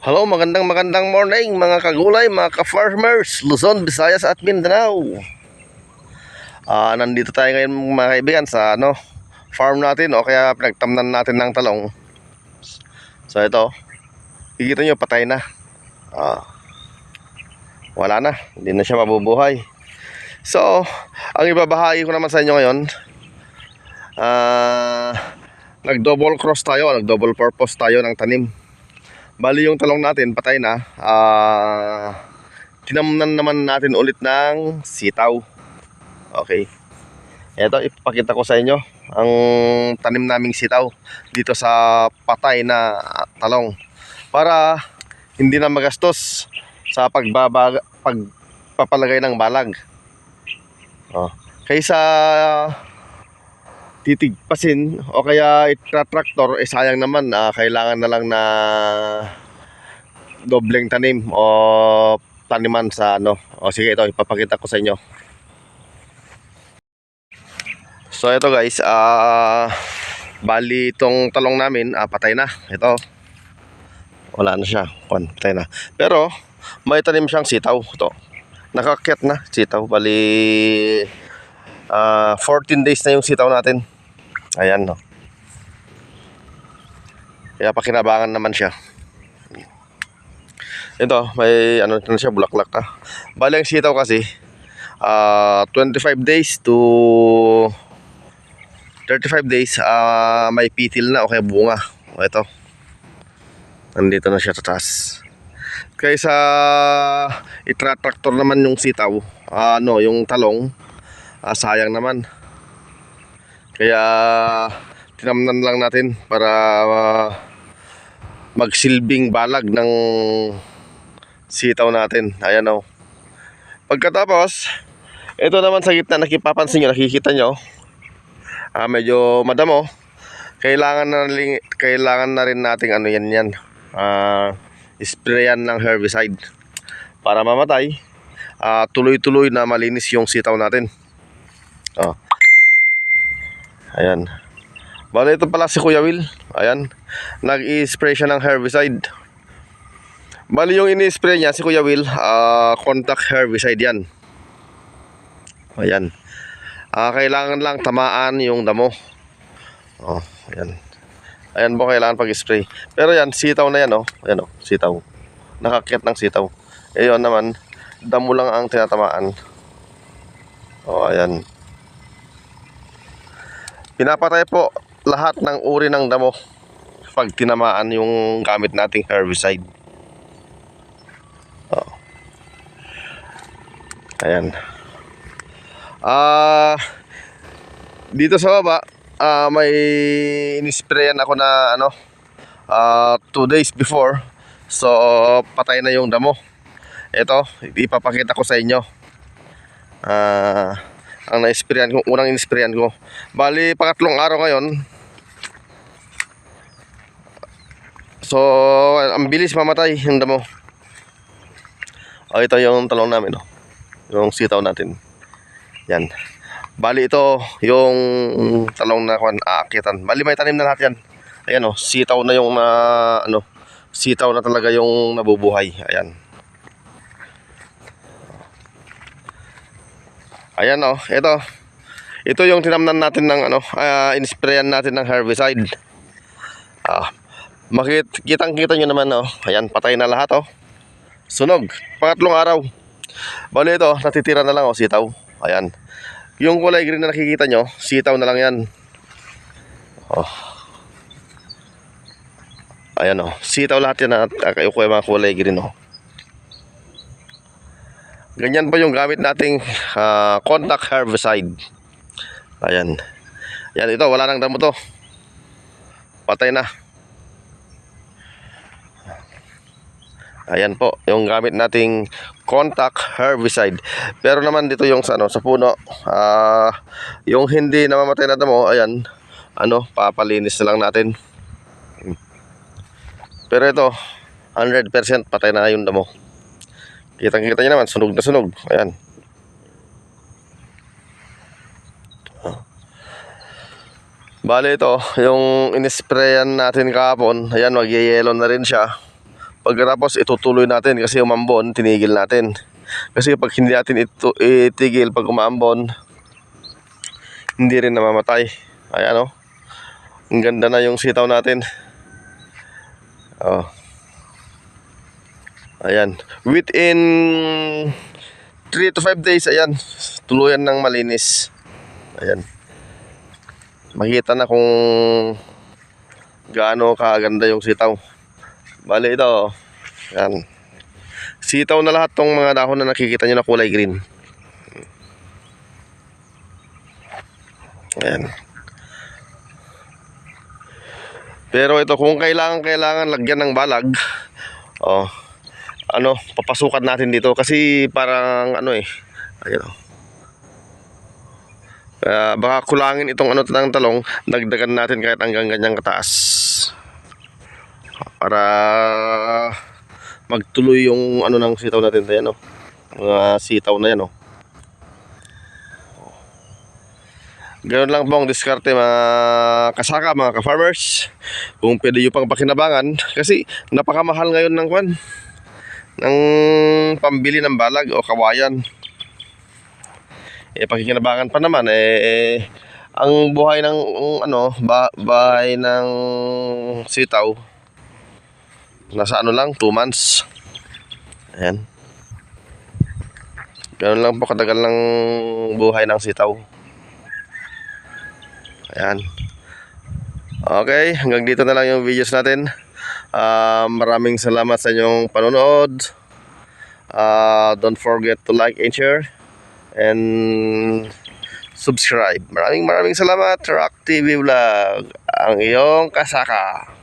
Hello, magandang magandang morning mga kagulay, mga ka-farmers, Luzon, Visayas at Mindanao. Ah, nandito tayo ngayon mga kaibigan sa ano, farm natin o kaya pinagtamnan natin ng talong. So ito, kikita nyo patay na. Ah, wala na, hindi na siya mabubuhay. So, ang ibabahagi ko naman sa inyo ngayon, ah, nag-double cross tayo, nag-double purpose tayo ng tanim. Bali yung talong natin patay na. Ah, tinamnan naman natin ulit ng sitaw. Okay. Ito ipapakita ko sa inyo ang tanim naming sitaw dito sa patay na talong para hindi na magastos sa pagbabag pagpapalagay ng balag. Oh. Kaysa titigpasin o kaya itra-tractor eh sayang naman ah, kailangan na lang na dobleng tanim o taniman sa ano. O sige ito ipapakita ko sa inyo. So ito guys ah bali itong talong namin ah, patay na. Ito wala na siya. Kwan, patay na. Pero may tanim siyang sitaw. Ito nakakyat na sitaw. Bali Ah, 14 days na yung sitaw natin. Ayan, no. Kaya pakinabangan naman siya. Ito, may ano na siya, bulaklak na. Bali ang sitaw kasi, ah 25 days to 35 days, ah may pitil na o kaya bunga. O ito. Nandito na siya sa taas. Kaysa itratraktor naman yung sitaw, ah, ano, yung talong, ah, sayang naman kaya tinamnan lang natin para ah, magsilbing balag ng sitaw natin. Ayan o pagkatapos ito naman sa gitna nakipapansin nyo nakikita nyo ah, medyo madamo. Kailangan na kailangan na rin nating ano yan yan. Ah, sprayan ng herbicide para mamatay tuloy-tuloy na malinis yung sitaw natin. Oh. Ayan. Bale, ito pala si Kuya Will. Ayan. Nag-i-spray siya ng herbicide. Bali yung ini-spray niya si Kuya Will, ah, contact herbicide yan. Ayan. Ah, kailangan lang tamaan yung damo. Oh, ayan. Ayan po kailangan pag-spray. Pero yan, sitaw na yan, oh. Ayan, oh, sitaw. Nakakyat ng sitaw. Eh, yun naman, damo lang ang tinatamaan. Oh, ayan. Pinapatay po lahat ng uri ng damo pag tinamaan yung gamit nating herbicide. Oh. Ayan. Ah dito sa baba, ah may inisprayan ako na ano ah two days before. So patay na yung damo. Ito, ipapakita ko sa inyo. Ah ang na-sprayan ko, unang in-sprayan ko. Bali, pangatlong araw ngayon. So, ang bilis mamatay yung damo. Oh, ito yung talong namin, oh. Yung sitaw natin. Yan. Bali, ito yung talong na kwan, aakitan. Bali, may tanim na lahat yan. Ayan, oh. Sitaw na yung na, ano, sitaw na talaga yung nabubuhay. Ayan. Ayan oh, ito. Ito yung tinamnan natin ng ano, uh, insprayan natin ng herbicide. Ah, makit kitang-kita nyo naman oh. Ayan, patay na lahat oh. Sunog. Pangatlong araw. Bali ito, natitira na lang oh, sitaw. Ayan. Yung kulay green na nakikita nyo, sitaw na lang yan. Oh. Ayan oh, sitaw lahat yan at uh, yung mga kulay green oh. Ganyan pa yung gamit nating ah, contact herbicide. Ayan. Yan ito, wala nang damo to. Patay na. Ayan po, yung gamit nating contact herbicide. Pero naman dito yung sa ano, sa puno, ah yung hindi namamatay na damo, ayan, ano, papalinis na lang natin. Pero ito, 100% patay na yung damo. Kitang kita nyo naman, sunog na sunog. Ayan. Bale ito, yung inisprayan natin kahapon, ayan, magyayelo na rin siya. Pagkatapos itutuloy natin kasi umambon, tinigil natin. Kasi pag hindi natin ito itigil pag umambon, hindi rin namamatay. Ayan oh. Ang ganda na yung sitaw natin. Oh. Ayan. Within 3 to 5 days, ayan. Tuluyan ng malinis. Ayan. Makita na kung gaano kaganda yung sitaw. Bale ito, oh. Ayan. Sitaw na lahat tong mga dahon na nakikita nyo na kulay green. Ayan. Pero ito, kung kailangan, kailangan lagyan ng balag, oh, ano, papasukan natin dito kasi parang ano eh, ayun oh. Kaya baka kulangin itong ano ng talong, dagdagan natin kahit hanggang ganyang kataas. Para magtuloy yung ano ng sitaw natin tayo, no? Mga sitaw na yan, oh. Ganun lang po ang diskarte mga kasaka, mga ka-farmers. Kung pwede nyo pang pakinabangan. Kasi napakamahal ngayon ng kwan. Ng pambili ng balag o kawayan. Eh, pakikinabangan pa naman. Eh, eh ang buhay ng ano, ba, bahay ng sitaw. Nasa ano lang, 2 months. Ayan. Ganun lang po katagal ng buhay ng sitaw. Ayan. Okay, hanggang dito na lang yung videos natin. Ah, maraming salamat sa inyong panonood. Ah, don't forget to like and share and subscribe. Maraming maraming salamat. Rock TV Vlog, ang iyong kasaka.